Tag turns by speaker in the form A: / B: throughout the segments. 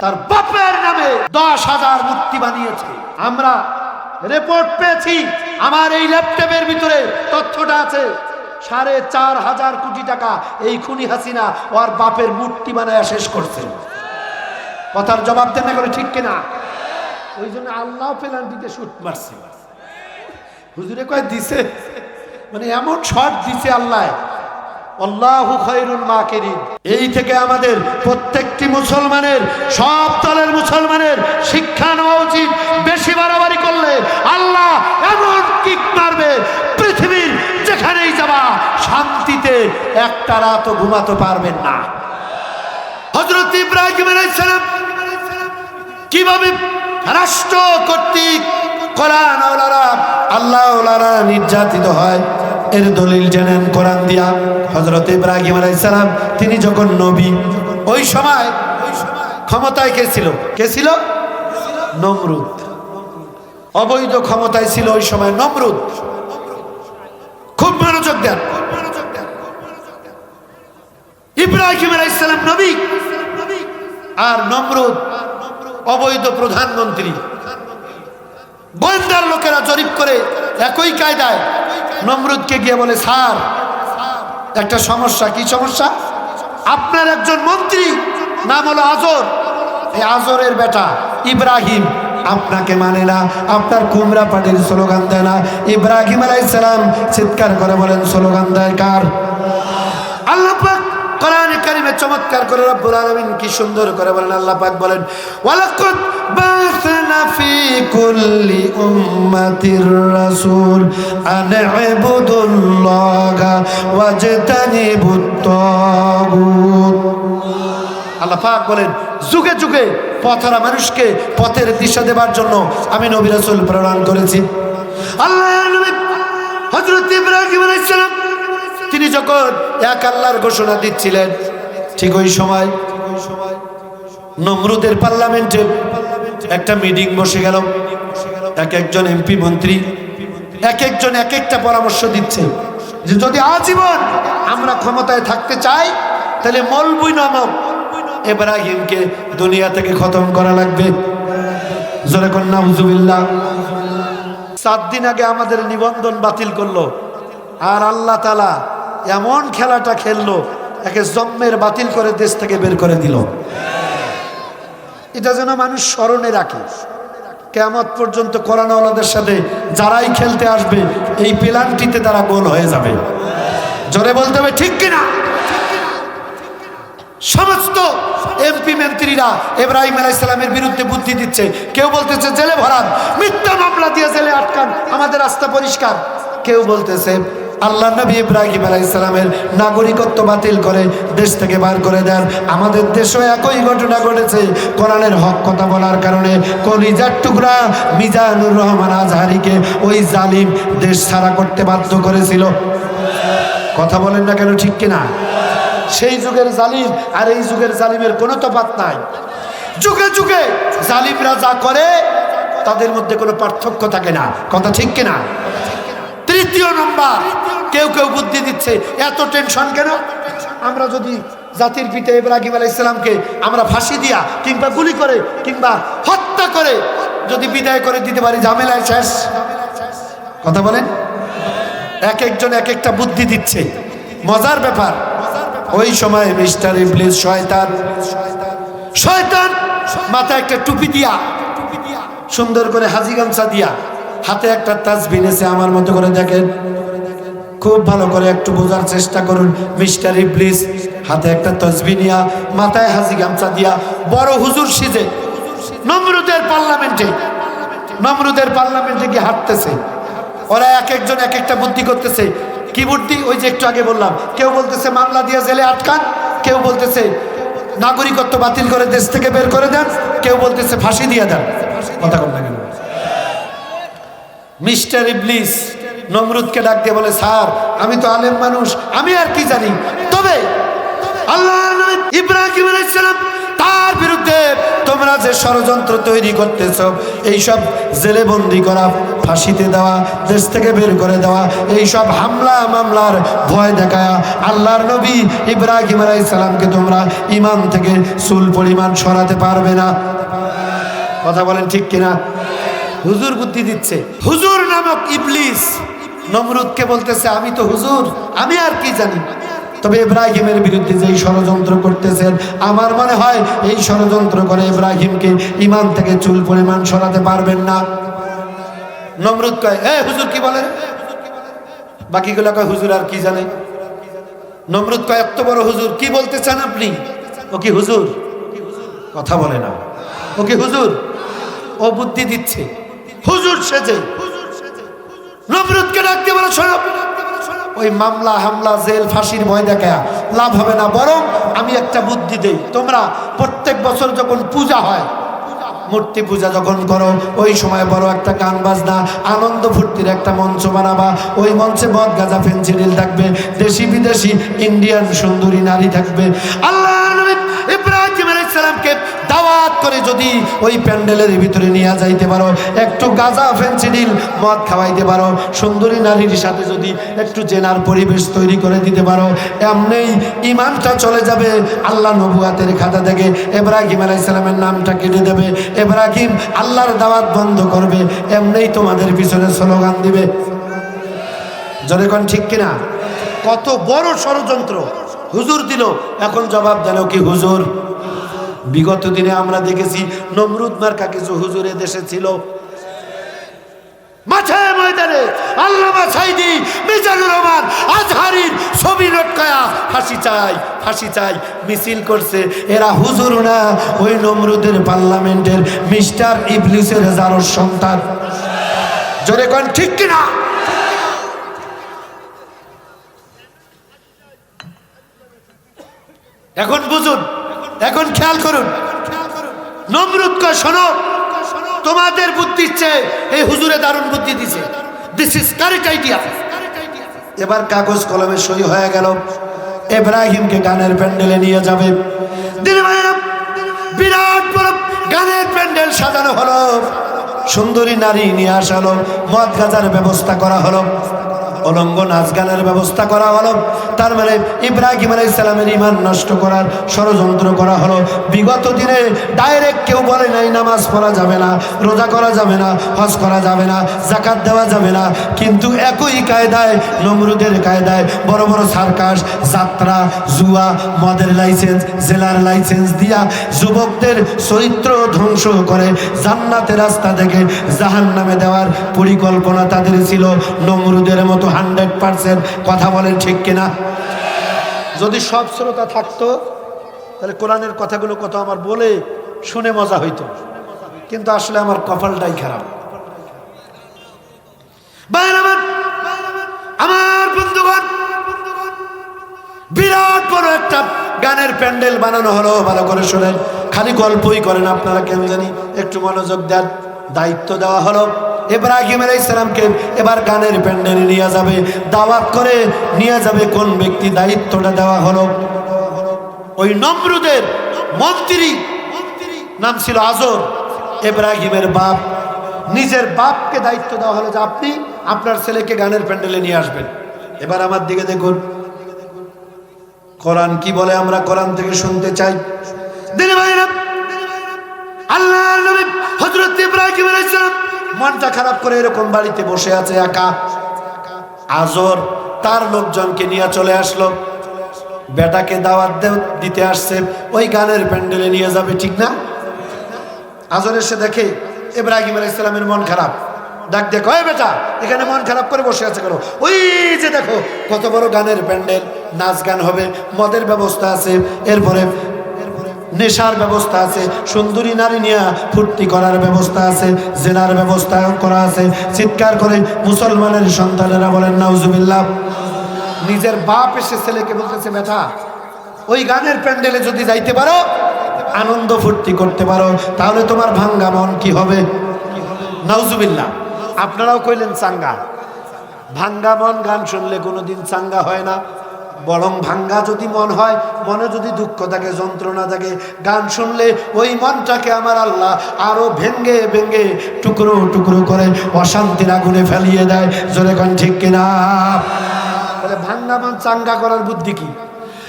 A: তার বাপের নামে দশ হাজার মূর্তি বানিয়েছে। আমরা রিপোর্ট পেয়েছি, আমার এই ল্যাপটপের ভিতরে তথ্যটা আছে। সাড়ে চার হাজার কোটি টাকা এই খুনি হাসিনা ওর বাপের মূর্তি বানায় শেষ করছে। কথার জবাব দেন না করে ঠিক কিনা? ওই জন্য আল্লাহ পেনাল্টিতে শুট মারছে। হুজুরে কয়, দিছে। মানে এমন শট দিছে আল্লাহ। আল্লাহু খৈরুল মাকিরিন। এই থেকে আমাদের প্রত্যেকটি মুসলমানের, সব দলের মুসলমানের শিক্ষা নেওয়া উচিত। বেশি বাড়াবাড়ি করলে আল্লাহ এমন কিক মারবে, পৃথিবীর যেখানেই যাবা, শান্তিতে একটা রাতও ঘুমাতে পারবেন না। হজরত ইব্রাহিম আলাইহিস সালাম কীভাবে রাষ্ট্র কর্তৃক ওলারা আল্লাহ নির্যাতিত হয়? এর দলিল জানেন, কোরআন দিয়া। হজরত ইব্রাহিম আলাইসালাম তিনি যখন নবী, ওই সময় ক্ষমতায় কে ছিল? কে ছিল? নমরুদ। অবৈধ ক্ষমতায় ছিল ওই সময় নমরুদ। খুব মনোযোগ দেন। ইব্রাহিম আলাইসালাম নবী আর নমরুদ অবৈধ প্রধানমন্ত্রী। গোয়েন্দার লোকেরা জরিপ করে একই কায়দায় নমরুদকে গিয়ে বলে, স্যার, একটা সমস্যা, কি সমস্যা? আপনার একজন মন্ত্রী, নাম হলো আজর। এই আজরের বেটা ইব্রাহিম। আপনাকে মানে না, আপনার কুমড়া পাটির স্লোগান দেয় না। ইব্রাহিম আলাইসালাম চিৎকার করে বলেন, স্লোগান দেয় কার? আল্লাহ কোরআন কারিমে চমৎকার করে রব্বুল আলামিন কি সুন্দর করে বলেন, আল্লাহ পাক বলেন, ওয়ালাকাদ বাসনা ফি কুল্লি উম্মাতির রাসূল আন ইবুদুল্লাহা ওয়াজতানিবুত তাগুত। আল্লাহ পাক বলেন, যুগে যুগে পথরা মানুষকে পথের দিশা দেবার জন্য আমি নবী রাসূল প্রেরণ করেছি। আল্লাহ নবী হযরত ইব্রাহিম আলাইহিস সালাম তিনি যখন এক আল্লাহর ঘোষণা দিচ্ছিলেন, ঠিক ওই সময় নমরুদের পার্লামেন্টে একটা মিটিং বসে গেল। এক একজন এমপি মন্ত্রী, এক একজন এক একটা পরামর্শ দিচ্ছে যে যদি আজীবন আমরা ক্ষমতায় থাকতে চাই, তাহলে মলবুই নামক এব্রাহিমকে দুনিয়া থেকে খতম করা লাগবে। জোরে কন্যা হুজুবিল্লাহ সাত দিন আগে আমাদের নিবন্ধন বাতিল করল। আর আল্লাহ তালা এমন খেলাটা খেললো, একে জম্মের বাতিল করে দেশ থেকে বের করে দিল। এটা যেন মানুষ স্মরণে রাখে। কেমত পর্যন্ত কোরআনওয়ালাদের সাথে যারাই খেলতে আসবে, এই পেলান্টিতে তারা গোল হয়ে যাবে। জোরে বলতে হবে, ঠিক কিনা? সমস্ত এমপি মন্ত্রীরা এব্রাহিম আলাইসালামের বিরুদ্ধে বুদ্ধি দিচ্ছে। কেউ বলতেছে, জেলে ভরান। মিথ্যা মামলা দিয়ে জেলে আটকান। আমাদের রাস্তা পরিষ্কার। কেউ বলতেছে আল্লাহ নবী ইব্রাহিম আলাইসালামের নাগরিকত্ব বাতিল করে দেশ থেকে বার করে দেন। আমাদের দেশেও একই ঘটনা ঘটেছে। কোরআনের হক কথা বলার কারণে কলিজার টুকরা মিজানুর রহমান আজহারিকে ওই জালিম দেশ ছাড়া করতে বাধ্য করেছিল। কথা বলেন না কেন, ঠিক কিনা? সেই যুগের জালিম আর এই যুগের জালিমের কোনো তফাত নাই। যুগে যুগে জালিমরা যা করে, তাদের মধ্যে কোনো পার্থক্য থাকে না। কথা ঠিক কিনা? তৃতীয় নম্বর কেউ কেউ বুদ্ধি দিচ্ছে। এত টেনশন কেন? আমরা যদি জাতির পিতা ইব্রাহিম আলাহ ইসলামকে আমরা ফাঁসি দিয়া কিংবা গুলি করে কিংবা হত্যা করে যদি বিদায় করে দিতে পারি, ঝামেলায় শেষ। কথা বলেন? এক একজন এক একটা বুদ্ধি দিচ্ছে। মজার ব্যাপার, ওই সময় মিস্টার ইবলিস শয়তান শয়তান মাথায় একটা টুপি দিয়া, সুন্দর করে হাজি গামছা দিয়া, হাতে একটা তাজ নেছে আমার মতো করে দেখেন। খুব ভালো করে একটু বোঝার চেষ্টা করুন। মিস্টার ইবলিস, হাতে একটা তসবি নিয়া, মাথায় হাজি গামছা দিয়া, বড় হুজুর সিজে। নমরুদের পার্লামেন্টে নমরুদের পার্লামেন্টে গিয়ে হাঁটতেছে। ওরা এক একজন এক একটা বুদ্ধি করতেছে। কি বুদ্ধি? ওই যে একটু আগে বললাম, কেউ বলতেছে, মামলা দিয়ে জেলে আটকান। কেউ বলতেছে, নাগরিকত্ব বাতিল করে দেশ থেকে বের করে দেন। কেউ বলতেছে, ফাঁসি দিয়ে দেন। কথা কম না মিস্টার ইবলিস নমরুদকে ডাক দিয়ে বলে, স্যার, আমি তো আলেম মানুষ, আমি আর কি জানি? তবে আল্লাহ ইব্রাহিম আলাইহিস সালাম তার বিরুদ্ধে তোমরা যে ষড়যন্ত্র তৈরি করতেছ, এইসব জেলে বন্দি করা, ফাঁসিতে দেওয়া, দেশ থেকে বের করে দেওয়া, এইসব হামলা মামলার ভয় দেখায়া আল্লাহর নবী ইব্রাহিম আলাই সালামকে তোমরা ইমান থেকে চুল পরিমাণ সরাতে পারবে না। কথা বলেন ঠিক কিনা? হুজুর বুদ্ধি দিচ্ছে। হুজুর নামক ইবলিস নমরুদকে বলতেছে, আমি তো হুজুর, আমি আর কি জানি? তবে ইব্রাহিমের বিরুদ্ধে যেই ষড়যন্ত্র করতেছেন, আমার মনে হয় এই ষড়যন্ত্র করে ইব্রাহিমকে ইমান থেকে চুল পরিমাণ সরাতে পারবেন না। নমরুদ কয়, এ, হুজুর কি বলেন বাকিগুলো কয়, হুজুর আর কি জানে? নমরুদ কয়, এত বড় হুজুর, কি বলতে চান আপনি? ও কি হুজুর? কথা বলে না। ও কি হুজুর? ও বুদ্ধি দিচ্ছে। হুজুর সেজে নমরুদকে ডাকতে বলো, শোনো। ওই মামলা হামলা, জেল, ফাঁসির ভয় দেখা লাভ হবে না। বরং আমি একটা বুদ্ধি দেই, তোমরা প্রত্যেক বছর যখন পূজা হয়, মূর্তি পূজা যখন করো, ওই সময় বড় একটা গান বাজনা, আনন্দ ফুর্তির একটা মঞ্চ বানাবা। ওই মঞ্চে মদ, গাঁজা, ফেন্সিডিল থাকবে দেশি বিদেশি ইন্ডিয়ান সুন্দরী নারী থাকবে। আল্লাহ দাওয়াত করে যদি ওই প্যান্ডেলের ভিতরে নিয়ে যাইতে পারো, একটু গাঁজা ফেন্সিডিল মদ খাওয়াইতে পারো, সুন্দরী নারীর সাথে যদি একটু জেনার পরিবেশ তৈরি করে দিতে পারো এমনিই ইমানটা চলে যাবে, আল্লাহ নবুয়াতের খাতা থেকে। এব্রাহিম আলাইসালামের নামটা কেটে দেবে। এব্রাহিম আল্লাহর দাওয়াত বন্ধ করবে এমনিই তোমাদের পিছনে স্লোগান দিবে। জনে কোন ঠিক কিনা? কত বড় ষড়যন্ত্র। হুজুর দিল, এখন জবাব দেন কি হুজুর? বিগত দিনে আমরা দেখেছি নমরুদ মার্কা কিছু হুজুরে দেশে ছিল। মাঠে ময়দানে আল্লামা সাইদি মিজানুর রহমান আজহারির ছবি লটকায়া ফাঁসি চাই ফাঁসি চাই, মিছিল করছে। এরা হুজুর না, ওই নমরুদের পার্লামেন্টের মিস্টার ইবলিসের হাজারোর সন্তান। জোরে কন, ঠিক কিনা? এখন বুঝুন এখন খেয়াল করুন। নমরুদ কয়, শোনো, তোমাদের বুদ্ধি চেয়ে এই হুজুরে দারুণ বুদ্ধি দিছে। দিস ইজ কারেক্ট আইডিয়া এবার কাগজ কলমে সই হয়ে গেল। এব্রাহিমকে গানের প্যান্ডেলে নিয়ে যাবে। বিরাট বড় গানের প্যান্ডেল সাজানো হলো। সুন্দরী নারী নিয়ে আসা হলো। মদ গাজার ব্যবস্থা করা হলো। অলঙ্গ নাচ গানের ব্যবস্থা করা হলো। তার মানে ইব্রাহিম আলাই ইসলামের ইমান নষ্ট করার ষড়যন্ত্র করা হলো। বিগত দিনে ডাইরেক্ট কেউ বলে নাই, নামাজ পড়া যাবে না, রোজা করা যাবে না, হজ করা যাবে না জাকাত দেওয়া যাবে না। কিন্তু একই কায়দায়, নমরুদের কায়দায়, বড় বড় সার্কাস, যাত্রা, জুয়া, মদের লাইসেন্স, জেলার লাইসেন্স দিয়া যুবকদের চরিত্র ধ্বংস করে জান্নাতের রাস্তা থেকে জাহান নামে দেওয়ার পরিকল্পনা তাদের ছিল। নমরুদের মতো হান্ড্রেড পার্সেন্ট কথা বলেন ঠিক কিনা? যদি সব শ্রোতা থাকতো, তাহলে কোরআনের কথাগুলো কত আমার বলে শুনে মজা হইতো। কিন্তু আসলে আমার কপালটাই খারাপ। আমার বন্ধুগণ, বিরাট বড় একটা গানের প্যান্ডেল বানানো হলো, ভালো করে শোনেন। খালি গল্পই করেন আপনারা, কেন জানি? একটু মনোযোগ দেন, দায়িত্ব দেওয়া হলো। এব্রাহিম আলাই ইসলামকে এবার গানের প্যান্ডেলে নিয়ে যাবে, দাওয়াত করে নিয়ে যাবে কোন ব্যক্তি? দায়িত্বটা দেওয়া হলো। ওই নমরুদের মন্ত্রী নাম ছিল আজর। এব্রাহিমের বাপ, নিজের বাপকে দায়িত্ব দেওয়া হলো যে আপনি আপনার ছেলেকে গানের প্যান্ডেলে নিয়ে আসবেন। এবার আমার দিকে দেখুন। কোরআন কি বলে আমরা কোরআন থেকে শুনতে চাই? আল্লাহ নবী হযরত ইব্রাহিম আলাইহিস সালাম মনটা খারাপ করে এরকম বাড়িতে বসে আছে একা। আজর তার লোকজনকে নিয়ে চলে আসলো। বেটাকে দাওয়াত দিতে আসছে। ওই গানের প্যান্ডেলে নিয়ে যাবে, ঠিক না? আজর এসে দেখে ইব্রাহিম আলাইহিস ইসলামের মন খারাপ। ডাক দেখো ওই বেটা, এখানে মন খারাপ করে বসে আছে কেন? ওই যে দেখো, কত বড় গানের প্যান্ডেল, নাচ গান হবে, মদের ব্যবস্থা আছে। এরপরে নেশার ব্যবস্থা আছে, সুন্দরী নারী নিয়ে ফুর্তি করার ব্যবস্থা আছে, জেনার ব্যবস্থা করা আছে। চিৎকার করে মুসলমানের সন্তানেরা বলেন, নাউজুবিল্লাহ। নিজের বাপ এসে ছেলেকে বলতেছে, বেটা, ওই গানের প্যান্ডেলে যদি যাইতে পারো, আনন্দ ফুর্তি করতে পারো, তাহলে তোমার ভাঙ্গা মন কি হবে? নাউজুবিল্লাহ। আপনারাও কইলেন, চাঙ্গা। ভাঙ্গা মন গান শুনলে কোনোদিন চাঙ্গা হয় না। বরং ভাঙ্গা যদি মন হয়, মনে যদি দুঃখ থাকে, যন্ত্রণা থাকে, গান শুনলে ওই মনটাকে আমার আল্লাহ আরও ভেঙ্গে ভেঙ্গে টুকরো টুকরো করে অশান্তির আগুনে ফেলিয়ে দেয়। জোরে গান ঠিক কিনা? তাহলে ভাঙ্গা মন চাঙ্গা করার বুদ্ধি কি?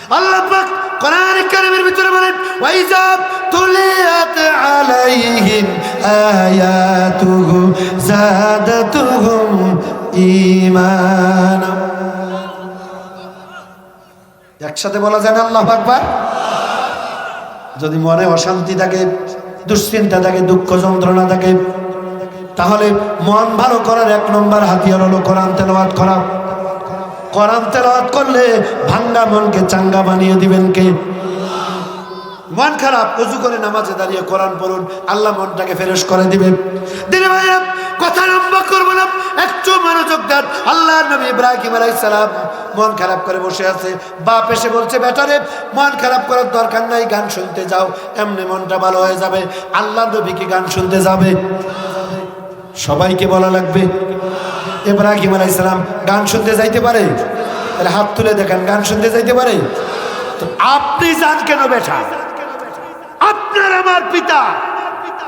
A: আল্লাহ ভিতরে বলেন একসাথে বলা যায় না আল্লাহ আকবার? যদি মনে অশান্তি থাকে, দুশ্চিন্তা থাকে, দুঃখ যন্ত্রণা থাকে, তাহলে মন ভালো করার এক নম্বর হাতিয়ার হলো কোরআন তেলাওয়াত করা। কোরআন তেলাওয়াত করলে ভাঙ্গা মনকে চাঙ্গা বানিয়ে দিবেন কে? মন খারাপ অজু করে নামাজে দাঁড়িয়ে কোরআন পড়ুন, আল্লাহ মনটাকে ফেরেশ করে দিবেন দিনে ভাইরা কথা লম্বা করব না। একটু মনোযোগ দেন। আল্লাহ নবী ইব্রাহিম আলাইহিস সালাম মন খারাপ করে বসে আছে। বাপ এসে বলছে বেটারে মন খারাপ করার দরকার নাই, গান শুনতে যাও, এমনি মনটা ভালো হয়ে যাবে। আল্লাহ নবী গান শুনতে যাবে? সবাইকে বলা লাগবে, ইব্রাহিম আলাইহিস সালাম গান শুনতে যাইতে পারে? তাহলে হাত তুলে দেখেন, গান শুনতে যাইতে পারে? আপনি যান কেন বেটা? আপনার আমার পিতা।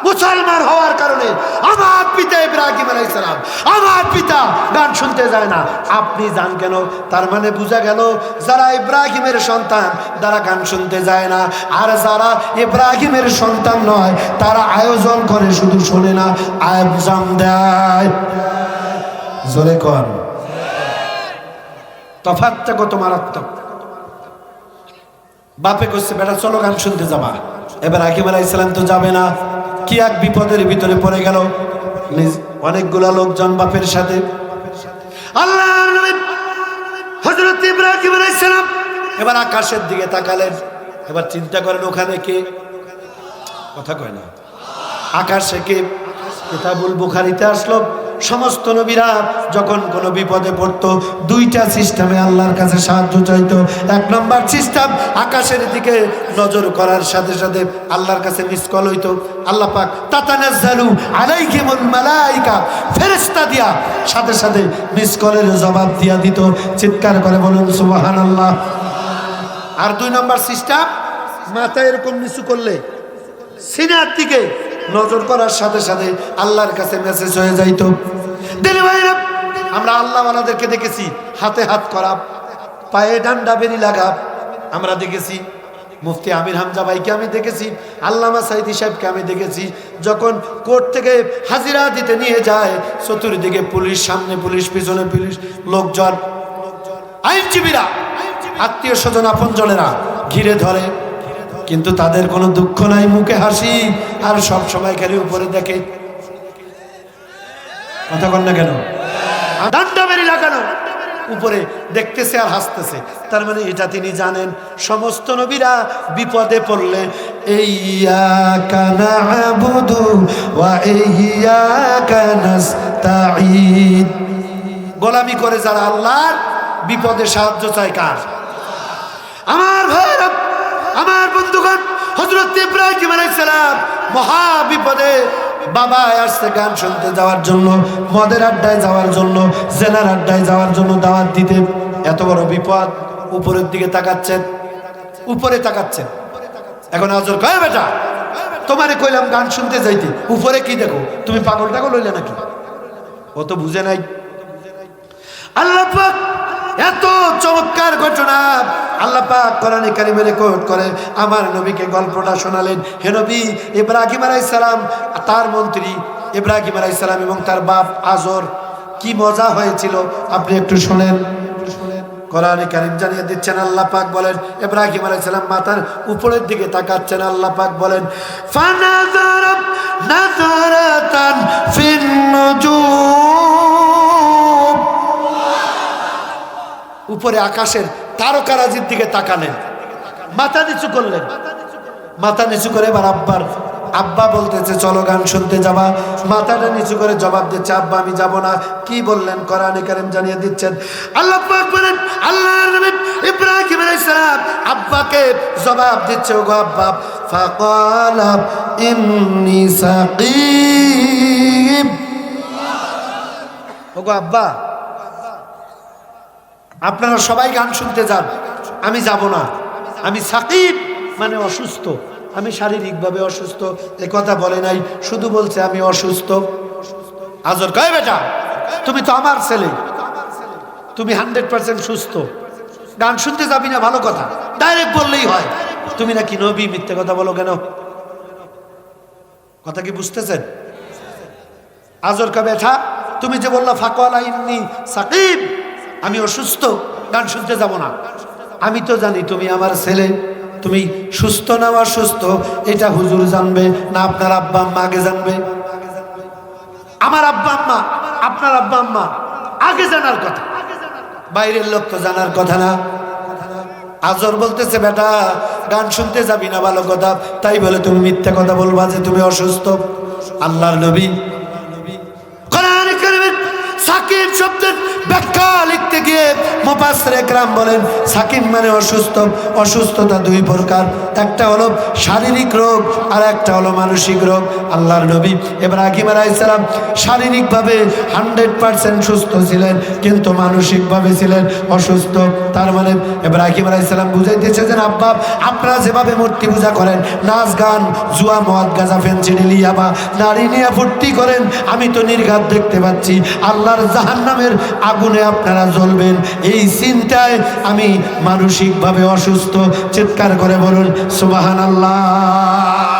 A: মুসলমান হওয়ার কারণে আমার পিতা ইব্রাহিম আলাইসালাম আমার পিতা গান শুনতে যায় না। আপনি যান কেন? তার মানে বোঝা গেল যারা ইব্রাহিমের সন্তান, তারা গান শুনতে যায় না। আর যারা ইব্রাহিমের সন্তান নয়, তারা আয়োজন করে, শুধু শোনে না আয়োজন দেয়। জোরে কর তফাতটা কত মারাত্মক। বাপে করছে বেটা, চলো গান শুনতে যাবা। এবার হাকিম আলাহ ইসলাম তো যাবে না। কি এক বিপদের ভিতরে পড়ে গেল? অনেকগুলা লোকজন বাপের সাথে। আল্লাহ হজরত ইব্রাহিম আলাইহিস সালাম এবার আকাশের দিকে তাকালেন। এবার চিন্তা করেন ওখানে কে? কথা কয় না। আকাশে কে? কিতাবুল বুখারিতে আসলো। সমস্ত নবীরা যখন কোনো বিপদে পড়তো, দুইটা সিস্টেমে আল্লাহর কাছে সাহায্য চাইতো। এক নম্বর সিস্টেম, আকাশের দিকে নজর করার সাথে সাথে আল্লাহর কাছে মিস কল হইতো। আল্লাহ পাক, তাতানাজ্জালু আলাইহিমুল মালাইকা ফেরেশতা দিয়া সাথে সাথে মিস কলের জবাব দিয়া দিত। চিৎকার করে বলুন, সুবহানাল্লাহ আর দুই নম্বর সিস্টেম, মাথা এরকম নিচু করলে, সিনার দিকে নজর করার সাথে সাথে আল্লাহর কাছে মেসেজ হয়ে যাইত। আমরা আল্লাহওয়ালাদেরকে দেখেছি, হাতে হাত করা, পায়ে ডান্ডা বেরি লাগা। আমরা দেখেছি, মুফতি আমির হামজা ভাইকে আমি দেখেছি, আল্লামা সাইদি সাহেবকে আমি দেখেছি। যখন কোর্ট থেকে হাজিরা দিতে নিয়ে যায়, চতুর্দিকে পুলিশ, সামনে পুলিশ, পিছনে পুলিশ, লোকজন, আইনজীবীরা আত্মীয় স্বজন আপনজনেরা ঘিরে ধরে। কিন্তু তাদের কোনো দুঃখ নাই, মুখে হাসি, আর সব সময় খালি উপরে দেখে। কথা কন না কেন? উপরে দেখতেছে আর হাসতেছে। তার মানে এটা তিনি জানেন, সমস্ত নবীরা বিপদে পড়লে গোলামি করে যারা আল্লাহর বিপদে সাহায্য চায় কার? আমার বন্ধুগণ হজরত ইব্রাহিম আলাইসালাম মহা বিপদে বাবা আসছে গান শুনতে যাওয়ার জন্য, মদের আড্ডায় যাওয়ার জন্য, জেনার আড্ডায় যাওয়ার জন্য দাওয়াত দিতে এত বড় বিপদ। উপরের দিকে তাকাচ্ছেন, উপরে তাকাচ্ছেন। এখন আজর কয় বেটা, তোমারে কইলাম গান শুনতে যাইতে, উপরে কি দেখো? তুমি পাগল টাগল লইলে নাকি? ও তো বুঝে নাই। আল্লাহ এত চমৎকার ঘটনা। আল্লাহ পাক কোরআনে কারিমে রেকর্ড করে আমার নবীকে গল্পটা শোনালেন। হে নবী, ইব্রাহিম আলাইহিস সালাম, তার মন্ত্রী ইব্রাহিম আলাইহিস সালাম এবং তার বাপ আজর কি মজা হয়েছিল? আপনি একটু শোনেন। কোরআনে কারিম জানিয়ে দিচ্ছেন, আল্লাহ পাক বলেন, ইব্রাহিম আলাইহিস সালাম মাথার উপরের দিকে তাকাচ্ছেন, আল্লাহ পাক বলেন ফানাজার নাজারাতান ফিন উপরে আকাশের তারকারাজির দিকে তাকালেন। মাথা নিচু করলেন। মাথা নিচু করে এবার আব্বার আব্বা বলতেছে, চলো গান শুনতে যাবা। মাথাটা নিচু করে জবাব দিচ্ছে, আব্বা, আমি যাব না। কি বললেন? কোরআনে কারিম জানিয়ে দিচ্ছেন। আল্লাহ পাক বলেন, আল্লাহর নবী ইব্রাহিম আলাইহিস সালাম আব্বাকে জবাব দিচ্ছে, ওগো আব্বা। ফাকালা, ইন্নী সাকিব ওগো আব্বা আপনারা সবাই গান শুনতে যান। আমি যাব না। আমি সাকিব মানে অসুস্থ। আমি শারীরিকভাবে অসুস্থ। এ কথা বলে নাই। শুধু বলছে আমি অসুস্থ। আজর কয় বেটা? তুমি তো আমার ছেলে। তুমি হান্ড্রেড পার্সেন্ট সুস্থ। গান শুনতে যাবি না, ভালো কথা। ডাইরেক্ট বললেই হয়। তুমি নাকি নবী, মিথ্যে কথা বলো কেন? কথা কি বুঝতেছেন? আজর কা বেঠা তুমি যে বললা ফাঁকওয়ালা ইন্নি সাকিব আমি অসুস্থ, গান শুনতে যাব না। আমি তো জানি তুমি আমার ছেলে, তুমি সুস্থ না অসুস্থ, এটা হুজুর জানবে না আপনার আব্বা আম্মা আগে জানবে। আমার আব্বা আম্মা, আপনার আব্বা আম্মা আগে জানার কথা। বাইরের লোক তো জানার কথা না। আজর বলতেছে, বেটা, গান শুনতে যাবি না, ভালো কথা। তাই বলে তুমি মিথ্যা কথা বলবা যে তুমি অসুস্থ। আল্লাহর নবী ব্যাখ্যা লিখতে গিয়ে মুফাসসির একরাম বলেন, সাকিব মানে অসুস্থ, অসুস্থতা দুই প্রকার। একটা হলো শারীরিক রোগ, আর একটা হলো মানসিক রোগ। আল্লাহর নবী ইব্রাহিম আলাইহিস সালাম শারীরিকভাবে হান্ড্রেড পার্সেন্ট সুস্থ ছিলেন, কিন্তু মানসিকভাবে ছিলেন অসুস্থ। তার মানে ইব্রাহিম আলাইহিস সালাম বুঝাইতেছে যে, আব্বা, আপনারা যেভাবে মূর্তি পূজা করেন, নাচ গান, জুয়া, মদ, গাজা ফেন্সিডিল ইয়াবা নারী নিয়ে ফুর্তি করেন, আমি তো নির্ঘাত দেখতে পাচ্ছি, আল্লাহর জাহান্নামের আগুনে আপনারা জ্বলবেন। এই চিন্তায় আমি মানসিকভাবে অসুস্থ। চিৎকার করে বলুন সুবাহান আল্লাহ